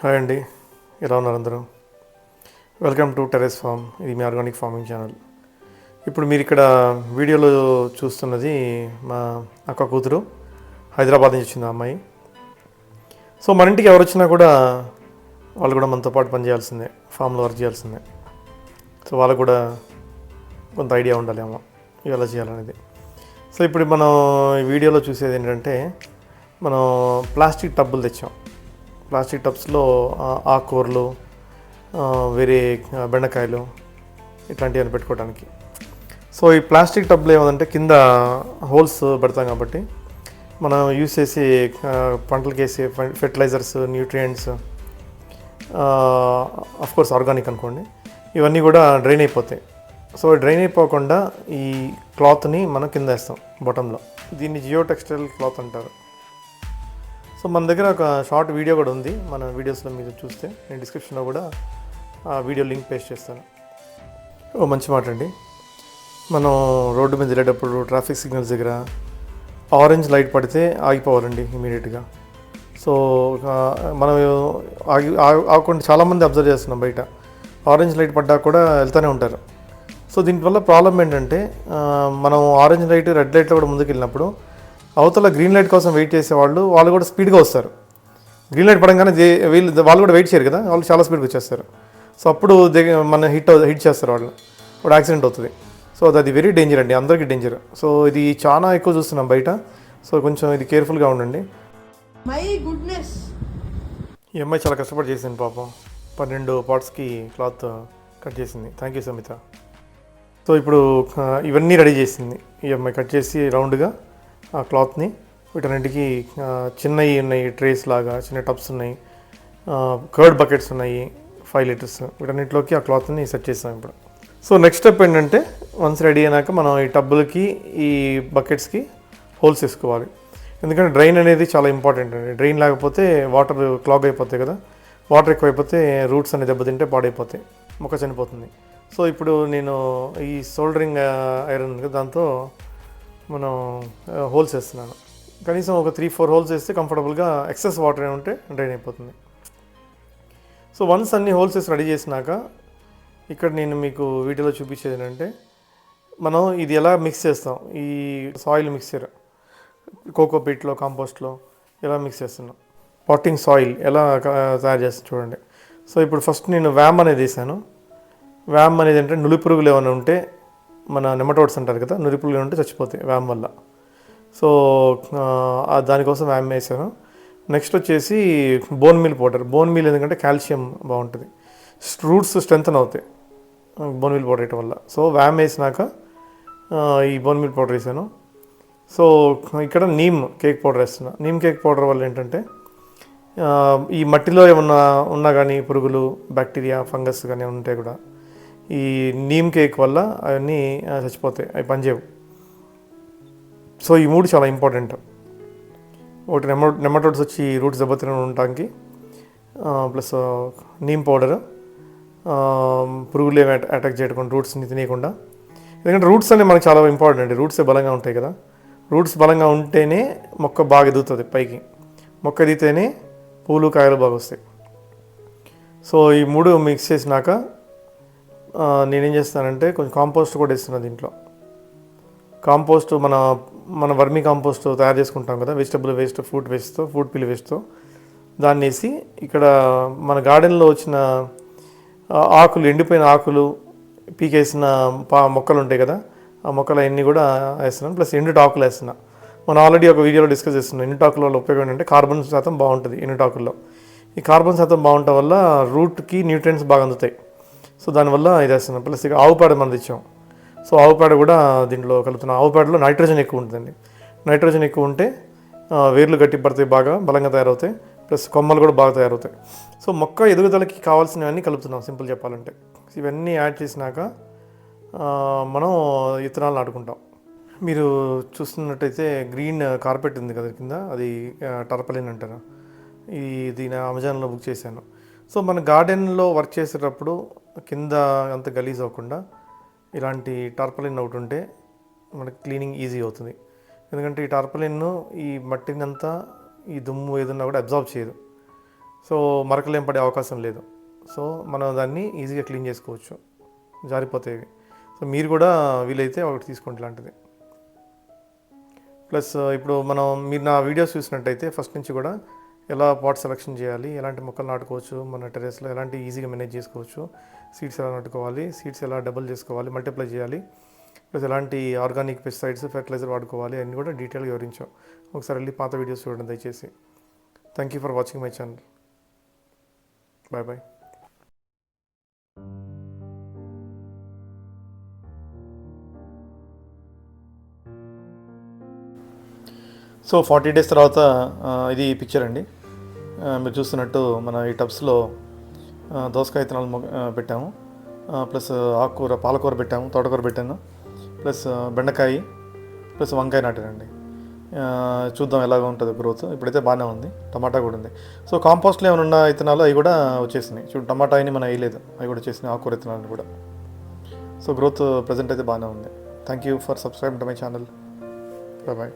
Hi అండి ఎలా ఉన్నారు అందరూ? వెల్కమ్ టు టెరెస్ ఫామ్ ఇది మీ ఆర్గానిక్ ఫార్మింగ్ ఛానల్ ఇప్పుడు మీరు ఇక్కడ వీడియోలో చూస్తున్నది మా అక్క కూతురు హైదరాబాద్ నుంచి వచ్చింది ఆ అమ్మాయి. సో మన ఇంటికి ఎవరు వచ్చినా కూడా వాళ్ళు కూడా మనతో పాటు పనిచేయాల్సిందే ఫామ్లో వర్క్ చేయాల్సిందే. సో వాళ్ళకు కూడా కొంత ఐడియా ఉండాలి అమ్మ ఎలా చేయాలనేది. సో ఇప్పుడు మనం ఈ వీడియోలో చూసేది ఏంటంటే మనం ప్లాస్టిక్ టబ్బులు తెచ్చాం. ప్లాస్టిక్ టబ్స్లో ఆకుకూరలు వేరే బెండకాయలు బెండకాయలు ఇట్లాంటివన్నీ పెట్టుకోవడానికి సో ఈ ప్లాస్టిక్ టబ్లో ఏమంటే కింద హోల్స్ పెడతాం కాబట్టి మనం యూస్ చేసి ఆ, పంటలకు వేసే ఫెర్టిలైజర్స్ న్యూట్రియంట్స్ కోర్స్ ఆర్గానిక్ అనుకోండి ఇవన్నీ కూడా డ్రైన్ అయిపోతాయి. సో డ్రైన్ అయిపోకుండా ఈ క్లాత్ని మనం కింద వేస్తాం బాటంలో. దీన్ని జియో టెక్స్టైల్ క్లాత్ అంటారు. సో మన దగ్గర ఒక షార్ట్ వీడియో కూడా ఉంది. మన వీడియోస్లో మీరు చూస్తే నేను డిస్క్రిప్షన్లో కూడా ఆ వీడియో లింక్ పేస్ట్ చేస్తాను. ఓ మంచి మాట అండి. మనం రోడ్డు మీద వెళ్ళేటప్పుడు ట్రాఫిక్ సిగ్నల్స్ దగ్గర ఆరెంజ్ లైట్ పడితే ఆగిపోవాలండి ఇమీడియట్గా. సో మనం ఆగి ఆగకుండా చాలామంది అబ్జర్వ్ చేస్తున్నాం బయట. ఆరెంజ్ లైట్ పడ్డా కూడా వెళ్తూనే ఉంటారు. సో దీనివల్ల ప్రాబ్లం ఏంటంటే మనం ఆరెంజ్ లైట్ రెడ్ లైట్లో కూడా ముందుకు వెళ్ళినప్పుడు అవతల గ్రీన్ లైట్ కోసం వెయిట్ చేసేవాళ్ళు వాళ్ళు కూడా స్పీడ్గా వస్తారు. గ్రీన్ లైట్ పడంగానే వీళ్ళు వాళ్ళు కూడా వెయిట్ చేయరు కదా వాళ్ళు చాలా స్పీడ్గా వచ్చేస్తారు. సో అప్పుడు మన హిట్ హిట్ చేస్తారు వాళ్ళు. అప్పుడు యాక్సిడెంట్ అవుతుంది. సో అది అది వెరీ డేంజర్ అండి అందరికీ డేంజర్ సో ఇది చాలా ఎక్కువ చూస్తున్నాం బయట. సో కొంచెం ఇది కేర్ఫుల్గా ఉండండి. మై గుడ్నెస్ ఈ అమ్మాయి చాలా కష్టపడి చేసింది పాపం. పన్నెండు పార్ట్స్కి క్లాత్ కట్ చేసింది. థ్యాంక్ యూ సమిత సో ఇప్పుడు ఇవన్నీ రెడీ చేసింది. ఈ అమ్మాయి కట్ చేసి రౌండ్గా ఆ క్లాత్ని. వీటన్నింటికి చిన్నవి ఉన్నాయి ట్రేస్ లాగా చిన్న టబ్స్ ఉన్నాయి. కర్డ్ బకెట్స్ ఉన్నాయి ఫైవ్ లీటర్స్. వీటన్నిటిలోకి ఆ క్లాత్ని సెట్ చేస్తాం ఇప్పుడు. సో నెక్స్ట్ స్టెప్ ఏంటంటే వన్స్ రెడీ అయినాక మనం ఈ టబ్బులకి ఈ బకెట్స్కి హోల్స్ వేసుకోవాలి. ఎందుకంటే డ్రైన్ అనేది చాలా ఇంపార్టెంట్. అండి డ్రైన్ లేకపోతే వాటర్ క్లాగ్ అయిపోతాయి కదా. వాటర్ ఎక్కువైపోతే రూట్స్ అనేది దెబ్బతింటే పాడైపోతాయి. మొక్క చనిపోతుంది. సో ఇప్పుడు నేను ఈ సోల్డరింగ్ ఐరన్ కదా దాంతో మనం హోల్స్ వేస్తున్నాను. కనీసం ఒక త్రీ ఫోర్ హోల్స్ వేస్తే కంఫర్టబుల్గా ఎక్సెస్ వాటర్ ఉంటే డ్రైన్ అయిపోతుంది. సో వన్స్ అన్ని హోల్స్ వేసి రెడీ చేసినాక ఇక్కడ నేను మీకు వీడియోలో చూపించేది ఏంటంటే మనం ఇది ఎలా మిక్స్ చేస్తాం? ఈ సాయిల్ మిక్చర్ కోకో పీట్లో కాంపోస్ట్లో ఎలా మిక్స్ చేస్తున్నాం? పాటింగ్ సాయిల్ ఎలా తయారు చేస్తాం చూడండి. సో ఇప్పుడు ఫస్ట్ నేను వ్యామ్ అనేది వేసాను. వ్యామ్ అనేది అంటే నులి పురుగులు ఏమైనా ఉంటే మన నెమటోడ్స్ అంటారు కదా నులి ఉంటే చచ్చిపోతాయి వ్యామ్ వల్ల. సో దానికోసం వ్యామ్ వేసాను. నెక్స్ట్ వచ్చేసి bone meal powder. Bone meal ఎందుకంటే కాల్షియం బాగుంటుంది. రూట్స్ స్ట్రెంగ్తన్ అవుతాయి బోన్ మీల్ పౌడర్ వేయటం వల్ల. సో వ్యామ్ వేసినాక ఈ బోన్ మీల్ పౌడర్ వేసాను. సో ఇక్కడ నీమ్ కేక్ పౌడర్ వేస్తున్నా. నీమ్ కేక్ పౌడర్ వల్ల ఏంటంటే ఈ మట్టిలో ఏమన్నా ఉన్నా కానీ పురుగులు బ్యాక్టీరియా ఫంగస్ కానీ ఏమైనా ఉంటే కూడా ఈ నీమ్ కేక్ వల్ల అవన్నీ చచ్చిపోతాయి. అవి పనిచేయవు. సో ఈ మూడు చాలా ఇంపార్టెంట్. ఒకటి నెమ నెమటోడ్స్ వచ్చి రూట్స్ దెబ్బతిన ఉండటానికి ప్లస్ నీమ్ పౌడర్ పురుగులు ఏమి అటాక్ చేయకుండా రూట్స్ని తినేయకుండా. ఎందుకంటే రూట్స్ అనేవి మనకు చాలా ఇంపార్టెంట్. అండి రూట్స్ బలంగా ఉంటాయి కదా. రూట్స్ బలంగా ఉంటేనే మొక్క బాగా ఎదుగుతుంది పైకి. మొక్క ఎదిగితేనే పూలు కాయలు బాగా వస్తాయి. సో ఈ మూడు మిక్స్ చేసినాక నేనేం చేస్తానంటే కొంచెం కాంపోస్ట్ కూడా వేస్తున్నా దీంట్లో. కాంపోస్ట్ మన మన వర్మీ కాంపోస్ట్ తయారు చేసుకుంటాం కదా వెజిటబుల్ వేస్ట్ ఫ్రూట్ వేస్ట్తో ఫ్రూట్ పిల్ వేస్ట్తో దాన్ని వేసి ఇక్కడ మన గార్డెన్లో వచ్చిన ఆకులు ఎండిపోయిన ఆకులు పీకేసిన పా మొక్కలు ఉంటాయి కదా ఆ మొక్కలు అన్నీ కూడా వేస్తున్నాను. ప్లస్ ఎండుటాకులు వేస్తున్నా. మనం ఆల్రెడీ ఒక వీడియోలో డిస్కస్ చేస్తున్నాం ఎండుటాకుల వల్ల ఉపయోగం ఏంటంటే కార్బన్ శాతం బాగుంటుంది ఎండుటాకుల్లో ఈ కార్బన్ శాతం బాగుండటం వల్ల రూట్కి న్యూట్రియంట్స్ బాగా అందుతాయి. సో దానివల్ల ఇది వేస్తున్నాం. ప్లస్ ఇక ఆవు పేడ మనం సో ఆవు పేడ కూడా దీంట్లో కలుపుతున్నాం. ఆవు పేడలో నైట్రోజన్ ఎక్కువ ఉంటుందండి. నైట్రోజన్ ఎక్కువ ఉంటే వేర్లు గట్టి పడతాయి బాగా బలంగా తయారవుతాయి. ప్లస్ కొమ్మలు కూడా బాగా తయారవుతాయి. సో మొక్క ఎదుగుదలకి కావాల్సినవన్నీ కలుపుతున్నాం సింపుల్ చెప్పాలంటే. ఇవన్నీ యాడ్ చేసినాక మనం విత్తనాలు నాటుకుంటాం. మీరు చూస్తున్నట్టయితే గ్రీన్ కార్పెట్ ఉంది కదా కింద అది టర్పలిన్ అంటారు. ఈ దీని అమెజాన్లో బుక్ చేశాను. సో మన గార్డెన్లో వర్క్ చేసేటప్పుడు కింద అంత గలీజ్ అవ్వకుండా ఇలాంటి టార్పలిన్ ఒకటి ఉంటే మనకి క్లీనింగ్ ఈజీ అవుతుంది. ఎందుకంటే ఈ టార్పలిన్ ఈ మట్టిని అంతా ఈ దుమ్ము ఏదన్నా కూడా అబ్జార్బ్ చేయదు. సో మరకలేం పడే అవకాశం లేదు. సో మనం దాన్ని ఈజీగా క్లీన్ చేసుకోవచ్చు. జారిపోతాయి సో మీరు కూడా వీలైతే ఒకటి తీసుకోండి ఇలాంటిది. ప్లస్ ఇప్పుడు మనం మీరు నా వీడియోస్ చూసినట్టయితే ఫస్ట్ నుంచి కూడా ఎలా పాట్ సెలెక్షన్ చేయాలి ఎలాంటి మొక్కలు నాటుకోవచ్చు మన టెరెస్లో ఎలాంటి ఈజీగా మేనేజ్ చేసుకోవచ్చు సీడ్స్ ఎలా నాటుకోవాలి సీడ్స్ ఎలా డబుల్ చేసుకోవాలి మల్టిప్లై చేయాలి ప్లస్ ఎలాంటి ఆర్గానిక్ పెస్టిసైడ్స్ ఫెర్టిలైజర్ వాడుకోవాలి అన్నీ కూడా డీటెయిల్గా వివరించాం. ఒకసారి వెళ్ళి పాత వీడియోస్ చూడండి దయచేసి. Thank you for watching my channel bye bye so forty days తర్వాత uh, ఇది పిక్చర్ అండి. మీరు చూస్తున్నట్టు మన ఈ టబ్స్లో దోసకాయ విత్తనాలు పెట్టాము. ప్లస్ ఆకుకూర పాలకూర పెట్టాము తోటకూర పెట్టాను. ప్లస్ బెండకాయ ప్లస్ వంకాయ నాటానండి. చూద్దాం ఎలాగ ఉంటుంది గ్రోత్. ఇప్పుడైతే బాగానే ఉంది టమాటా కూడా ఉంది. సో కాంపోస్ట్లో ఏమైనా ఉన్న విత్తనాలు అవి కూడా వచ్చేసినాయి. చూడు టమాటా అయినా మనం వేయలేదు అవి కూడా వచ్చేసినాయి ఆకుకూర విత్తనాలు కూడా. సో గ్రోత్ ప్రజెంట్ అయితే బాగానే ఉంది. Thank you for subscribe to my channel. Bye.